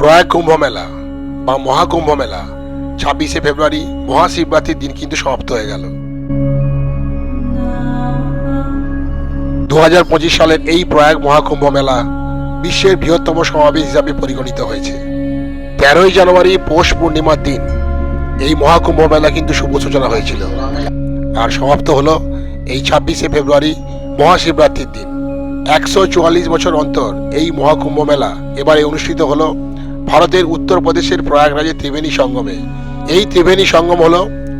প্রয়াগ কুম্ভ মেলা বা মহাকুম্ভ মেলা ছাব্বিশে ফেব্রুয়ারি মহাশিবরাত্রির দিন কিন্তু সমাপ্ত হয়ে গেল। দু হাজার পঁচিশ সালের এই প্রয়াগ মহাকুম্ভ মেলা বিশ্বের বৃহত্তম সমাবেশ হিসাবে পরিগণিত হয়েছে। তেরোই জানুয়ারি পৌষ পূর্ণিমার দিন এই মহাকুম্ভ মেলা কিন্তু শুভ সূচনা হয়েছিল। আর সমাপ্ত হলো এই ছাব্বিশে ফেব্রুয়ারি মহাশিবরাত্রির দিন। একশো চুয়াল্লিশ বছর অন্তর এই মহাকুম্ভ মেলা এবারে অনুষ্ঠিত হলো ভারতের উত্তরপ্রদেশের প্রয়াগরাজের ত্রিবেণী সঙ্গমে। এই ত্রিবেণী সঙ্গম হল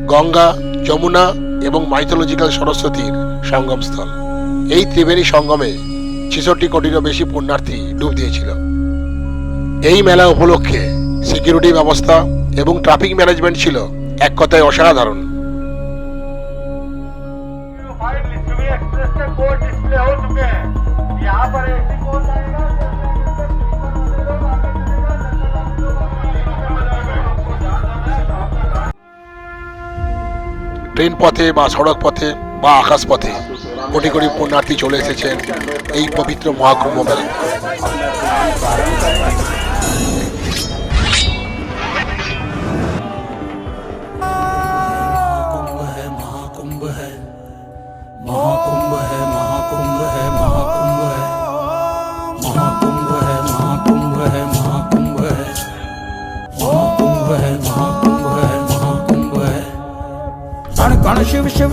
গঙ্গা, যমুনা এবং মাইথোলজিক্যাল সরস্বতীর সঙ্গমস্থল। এই ত্রিবেণী সঙ্গমে ছেষট্টি কোটিরও বেশি পুণ্যার্থী ডুব দিয়েছিল। এই মেলা উপলক্ষে সিকিউরিটি ব্যবস্থা এবং ট্রাফিক ম্যানেজমেন্ট ছিল এক কথায় অসাধারণ। ট্রেন পথে বা সড়ক পথে বা আকাশ পথে কোটি কোটি পুণ্যার্থী চলে এসেছেন এই পবিত্র মহাকুম্ভ মেলা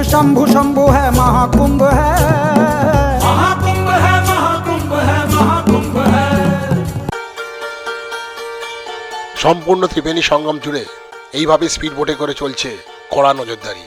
शंभु शंभु है महाकुंभ है महाकुंभ है महाकुंभ है महाकुंभ है সম্পূর্ণ ত্রিবেণী সঙ্গম জুড়ে এইভাবে স্পিড বোটে করে চলছে কড়া নজরদারি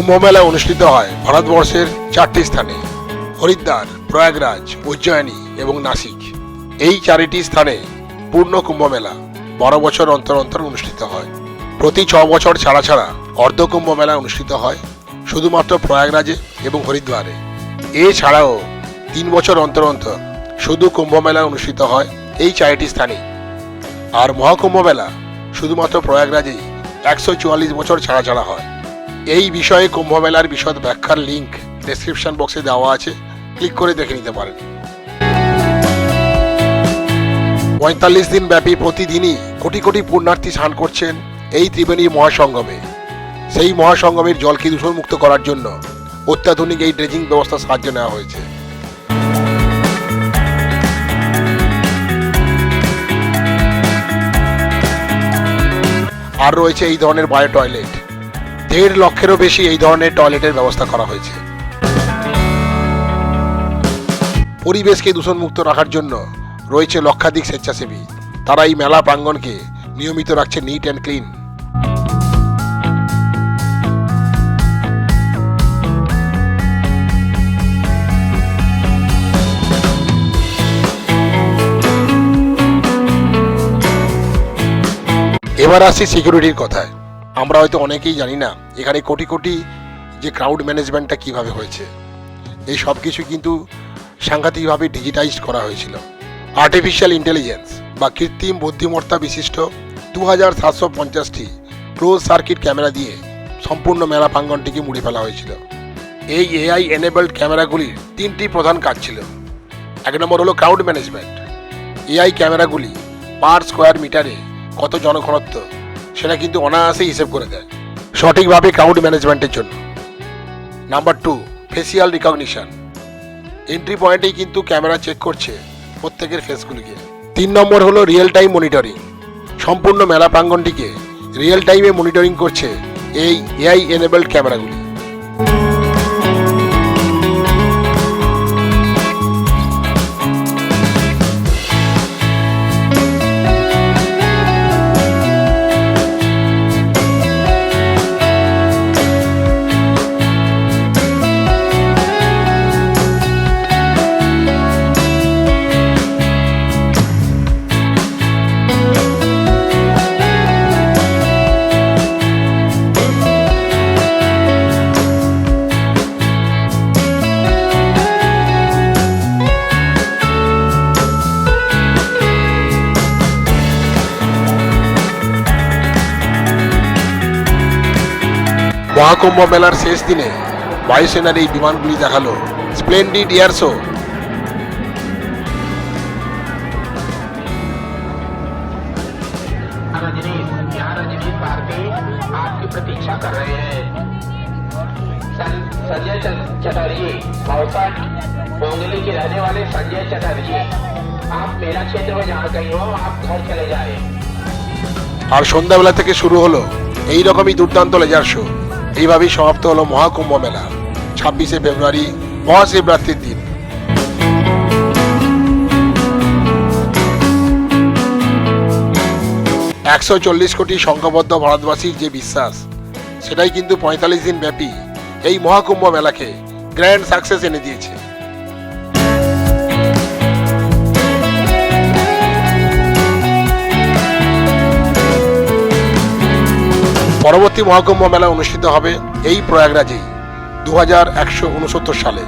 কুম্ভ মেলা অনুষ্ঠিত হয় ভারতবর্ষের চারটি স্থানে, হরিদ্বার, প্রয়াগরাজ, উজ্জয়িনী এবং নাসিক। এই চারিটি স্থানে পূর্ণ কুম্ভ মেলা বারো বছর অন্তর অন্তর অনুষ্ঠিত হয়। প্রতি ছ বছর ছাড়া ছাড়া অর্ধ কুম্ভ মেলা অনুষ্ঠিত হয় শুধুমাত্র প্রয়াগরাজে এবং হরিদ্বারে। এছাড়াও তিন বছর অন্তর অন্তর শুধু কুম্ভ মেলা অনুষ্ঠিত হয় এই চারিটি স্থানে। আর মহাকুম্ভ মেলা শুধুমাত্র প্রয়াগরাজেই একশো চুয়াল্লিশ বছর ছাড়া ছাড়া হয়। এই বিষয়ে কুম্ভমেলার বিশদ ব্যাখ্যার লিঙ্ক ডেসক্রিপশন বক্সে দেওয়া আছে। ক্লিক করে দেখে নিতে পারেন। পঁয়তাল্লিশ দিন ব্যাপী প্রতিদিনই কোটি কোটি পুণ্যার্থী স্নান করছেন এই ত্রিবেণী মহাসঙ্গমে সেই মহাসঙ্গমের জলকে দূষণমুক্ত করার জন্য অত্যাধুনিক এই ড্রেজিং ব্যবস্থা সাহায্য নেওয়া হয়েছে? আর রয়েছে এই ধরনের বায়ো টয়লেট। দেড় লক্ষেরও বেশি এই ধরনের টয়লেটের ব্যবস্থা করা হয়েছে। পরিবেশকে দূষণমুক্ত রাখার জন্য রয়েছে লক্ষাধিক স্বেচ্ছাসেবী। তারা এই মেলা প্রাঙ্গণকে নিয়মিত রাখছে নিট অ্যান্ড ক্লিন এবার আসছি সিকিউরিটির কথায়। আমরা হয়তো অনেকেই জানি না এখানে কোটি কোটি যে ক্রাউড ম্যানেজমেন্টটা কীভাবে হয়েছে। এই সব কিছু কিন্তু সাংঘাতিকভাবে ডিজিটাইজ করা হয়েছিল। আর্টিফিশিয়াল ইন্টেলিজেন্স বা কৃত্রিম বুদ্ধিমত্তা বিশিষ্ট দু হাজার সাতশো পঞ্চাশটি ক্লোজ সার্কিট ক্যামেরা দিয়ে সম্পূর্ণ মেলা প্রাঙ্গনটিকে মুড়ে ফেলা হয়েছিল। এই এআই এনেবলড ক্যামেরাগুলির তিনটি প্রধান কাজ ছিল। এক নম্বর হলো ক্রাউড ম্যানেজমেন্ট এআই ক্যামেরাগুলি পার স্কোয়ার মিটারে কত জনঘনত্ব সেটা কিন্তু অনায়াসে হিসেব করে দেয়। সঠিকভাবে ক্রাউড ম্যানেজমেন্টের জন্য। Number two facial recognition entry পয়েন্টেই কিন্তু ক্যামেরা চেক করছে প্রত্যেকের ফেসগুলিকে তিন নম্বর হলো রিয়েল টাইম মনিটরিং সম্পূর্ণ মেলা প্রাঙ্গনটিকে রিয়েল টাইমে মনিটরিং করছে এই এআই এনেবলড ক্যামেরাগুলি মহাকুম্ভ মেলার শেষ দিনে বায়ুসেনার এই বিমানগুলি দেখালো স্প্লেন্ডিড এয়ার শো रजनीश यहाँ रजनीश भारती आपकी प्रतीक्षा कर रहे हैं सं- संजय च- चटर्जी मौसम बोंगली के रहने वाले संजय चटर्जी आप मेरा क्षेत्र में जहाँ कहीं हो आप घर चले जाए আর সন্ধ্যাবেলা থেকে শুরু হলো এই রকমই দুর্দান্ত লেজার শো এইভাবেই সমাপ্ত হলো মহাকুম্ভ মেলা। ছাব্বিশে ফেব্রুয়ারি, মহাশিবরাত্রির দিন। একশো চল্লিশ কোটি সংখ্যাবদ্ধ ভারতবাসীর যে বিশ্বাস, সেটাই কিন্তু পঁয়তাল্লিশ দিন ব্যাপী এই মহাকুম্ভ মেলাকে গ্র্যান্ড সাকসেস এনে দিয়েছে। পরবর্তী মহাকুম্ভ মেলা অনুষ্ঠিত হবে এই প্রয়াগরাজেই দু হাজার একশো উনসত্তর সালে।